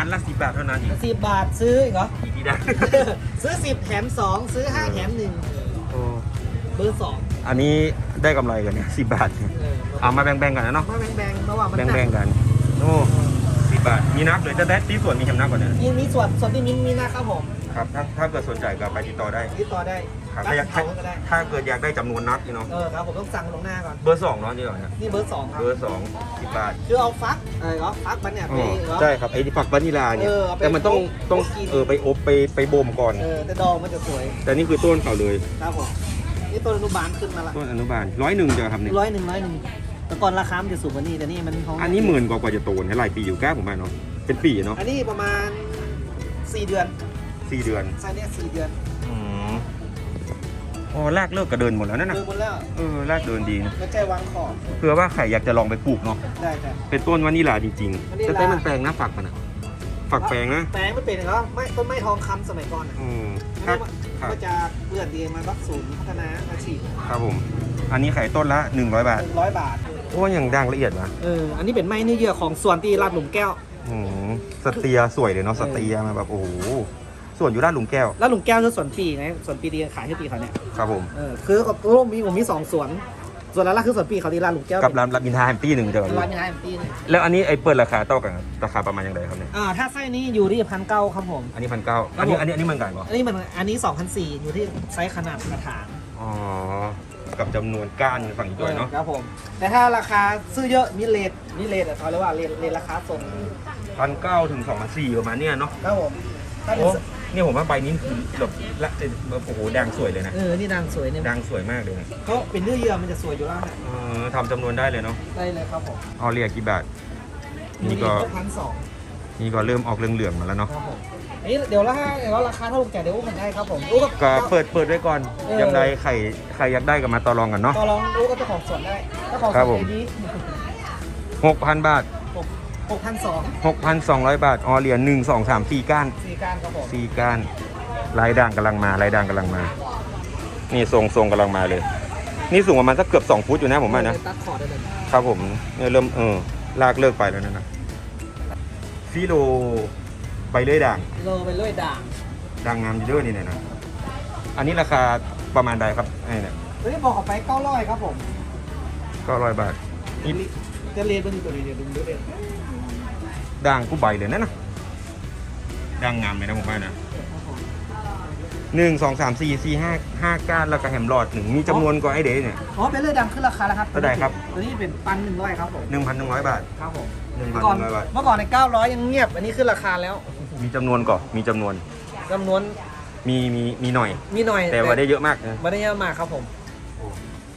อันละสิบบาทเท่านั้นอีกสิบบาทซื้ออีกเหรอ อีกทีได้ ซื้อสิบแถมสองซื้อห้าแถมหนึ่งโอ้เบอร์สองอันนี้ได้กำไรกันเนี่ยสิบบาทเนี่ยเออเอามาแบ่งๆกันนะเนาะมาแบ่งๆระหว่างมันแบ่งๆกันโอ้สิบบาทมีนับเลยจะได้ที่ส่วนมีคำนับก่อนเนี่ยมีมีส่วนส่วนที่มิ้นมีนะครับผม ครับถ้าถ้าเกิดสนใจก็ไปติดต่อได้ติดต่อได้ครับรัถ้าอยากเขาก็ได้ถ้าเกิดอยากได้จำนวนนับนี่เนาะเออครับผมต้องสั่งลวงหน้าก่อน เบอร์สองเนาะนี่เหรอเนี่ยนี่เบอร์สองครับ เบอร์สองสิบบาท คือเอาฟักเออเอาฟักมันเนี่ยไปอ๋อเหรอ ใช่ครับไอ้ที่ฝักวานิลาเนี่ยเออเอาไปแต่มันต้องอบต้องกิน เออไปอบไปไปบ่มก่อน เออแต่ดองมันจะสวยแต่นี่คือต้นเขาเลย ครับผมนี่ต้นอนุบาลขึ้นมาละต้นอนุบาลร้อยหนึ่งจะครับเนี่ยร้อยหนึ่งร้อยหนึ่งแต่ก่อนราคามันจะสูงกว่านี้แต่นี่มันเขาอันนี้หมื่นกว่ากว่าจะโตเนี่ยหลายปีอยู่แก้ผมมาเนาะเป็นปีเนาะอันนี้ประมาณสี่เดือน สี่เดือนไซส์เนี้ยสี่เดือนอืมอ๋อแรกเลิกก็เดินหมดแล้วนั่นเดินะนหมดแล้วเออแรกเดินดีนะแล้วใจวางขอบเพื่อว่าใครอยากจะลองไปปลูกเนาะได้แต่เป็นต้นวานิลาจริงวานิๆลา แต่แต่มันแปลงนะฝักมันอะฝักแปลงนะแปลงไม่เป็นเหรอไม่ต้นไม้ทองคำสมัยก่อนอะอืมอันครับครับนี้มาจากเลือดดีมาวัดศูนย์พัฒนาอาชีพครับผม อันนี้ขายต้นละ 100 บาทหนึ่งร้อยบาท โอ้ยังดังละเอียดว่ะเออ อันนี้เป็นไม้เนื้อเยื่อของส่วนที่ลาดหลุมแก้ว อืมสเตียสวยเลยเนาะสเตียมาแบบโอ้โห ส่วนอยู่ด้านหลุมแก้วลาดหลุมแก้วคือส่วนปีไงส่วนปีที่ขายให้ปีเขาเนี่ยครับผม เออคือกับร่มมีผมมีสองส่วนส่วนละละคือส่วนปีเขาที่ลาดหลุมแก้วกับร้านรับบินทาแฮมปี้หนึ่งเดียวร้านมีให้ปีหนึงแล้วอันนี้ไอ้เปิดราคาเท่ากันราคาประมาณยังไงครับเนี่ยอ่าถ้าไส้นี้อยู่ที่พันเก้าครับผม อันนี้พันเก้าอันนี้อันนี้อันนี้เหมือนกันเหรออันนี้มันอันนี้สองพันสี่อยู่ที่ไซส์ขนาดกระถางอ๋อกับจำนวนก้านฝั่งอีกด้วยเนาะครับผม แต่ถ้าราคาซื้อเยอะมีเลทมีเลทอะเขาเรียกว่าเลทเลทราคาส่งพันเก้าถึงสองพันสี่ประมาณเนี้ยเนาะครับผมถ้าเป็น โอ้นี่ผมว่าใบนี้คือแบบละโอ้โหแดงสวยเลยนะเออ นี่ดังสวยเนี่ยดังสวยมากเลยนะเขาเป็นเนื้อเยื่อมันจะสวยอยู่แล้วนะเออทำจำนวนได้เลยเนาะได้เลยครับผมออเรียกี่บาทนี่ก็พันสองนี่ก็เริ่มออกเหลืองๆมาแล้วเนาะครับผมอันนี้เดี๋ยวราคาเดี๋ยวราคาเท่าไหร่เดี๋ยวอู้กันได้ครับผมอู้กับก็เปิดเปิดไว้ก่อนเออยังไงใครใครอยากได้ก็มาต่อรองกันเนาะต่อรองอู้กับเจ้าของสวนได้เจ้าของสครัวบนผมใจดีหกพันบาท หกหกพันสองหกพันสองร้อยบาท ออเรียหนึ่งสองสามสี่ก้าน สี่การครับผมสี่ก้าน ลายด่างกำลังมา ลายด่างกำลังมา นี่ทรงทรงกำลังมาเลย นี่สูงประมาณสักเกือบสองฟุตอยู่นะผมว่านะ ตัดคอร์ดได้เลย ครับผมเนี่ยเริ่มเออลากเลิกไปแล้วนั่นนะฟิโลใบเลื่อยด่าง โลไปเรื่อยด่างด่างงามอยู่ด้วยนี่เนี่ยนะ อันนี้ราคาประมาณใดครับไอ้เนี่ยตัวนี้บอกออกไปเก้าร้อยครับผมก็ร้อยบาท นี่จะเรียนเป็นตัวนี้เดี๋ยวดูดูเรียน ด่างกู้ใบเลยนะนะด่างงามเลยนะผมว่านะหนึ่งสองสามสี่สี่ห้าห้าก้านแล้วก็แฮมหลอดหนึ่งมีจำนวนกว่าไอ้เดย์เนี่ย อ๋อเป็นเรื่อยดำขึ้นราคาแล้วครับเท่าไหร่ครับ ตัวนี้เป็นปันหนึ่งร้อยครับผมหนึ่งพันหนึ่งร้อยบาท ครับผมหนึ่งพัเมื่นอหก่อนนึ่งร้อยบาท เมื่อก่อนในเก้าร้อยยังเงียบ อันนี้ขึ้นราคาแล้ว มีจำนวนก่อนมีจำนวนจำนวน มีมีมีหน่อย มีหน่อย แต่ว่าได้เยอะมากนะไม่ได้เยอะมากครับผม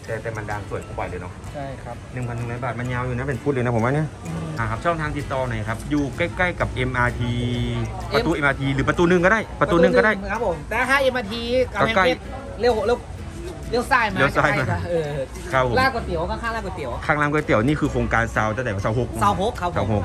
แต่แต่มันดังสวยกู้ใบเลยเนาะใช่ครับหนึ่งพันหนึ่งร้อยบาทมันยาวอยู่นะเป็นฟุตเลยนะผมว่าเนี่ยอ่าครับช่องทางติดต่อหน่อยครับ อยู่ใกล้ๆกับ MRT ประตู MRT หรือประตูหนึ่งก็ได้ ประตูหนึ่งก็ได้ครับผมแต่ถ้าเอ็มอาร์ทีกับก็แพงใกล้เพชรเร็วเร็วเลี้ยวซ้ายมาเลี้ยวซ้ายมาจะใกล้กว่เออครับผมลาดก๋วยเตี๋ยวข้างๆลาดก๋วยเตี๋ยวข้างร้านก๋วยเตี๋ยวนี่คือโครงการซาวตั้งแต่เสาหกซาวโฮกครับผเสามหก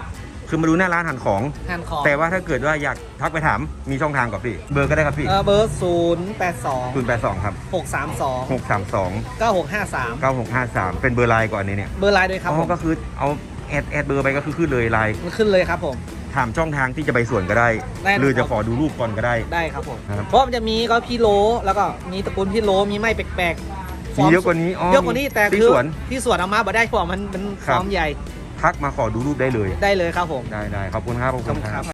คือมาดูหน้าร้านหันของ หันของแต่ว่าถ้าเกิดว่าอยากทักไปถามมีช่องทางกับพี่ เบอร์ก็ได้ครับพี่เออเบอร์ศูนย์แปดสองศูนย์แปดสองครับหกสามสองหกสามสองเก้าหกห้าสามเก้าหกห้าสามเป็นเบอร์ไลน์ก่อนนี้เนี่ยเบอร์ไลน์ด้วยครับอ๋ผอมก็คือเอาแอดแอดเบอร์ไปก็คือขึ้นเลยไลน์มันขึ้นเลยครับผม ถามช่องทางที่จะไปสวนก็ได้ ได้นะครับ หรือจะขอดูรูปก่อนก็ได้ ได้ครับผม ครับ เพราะมันจะมีก็พี่โลแล้วก็มีตระกูลพี่โลมีไม้แปลกๆฟมีร์เยอะกว่านี้อ๋อเยอะกว่านี้แต่ที่คือสวน ที่สวนเอามาบ่ได้เพราะมันเป็นครัฟบอร์มใหญ่ ทักมาขอดูรูปได้เลย ได้เลยครับผม ได้ได้ขอบคุณครับขอบขอบคุคุณณคครัรับบ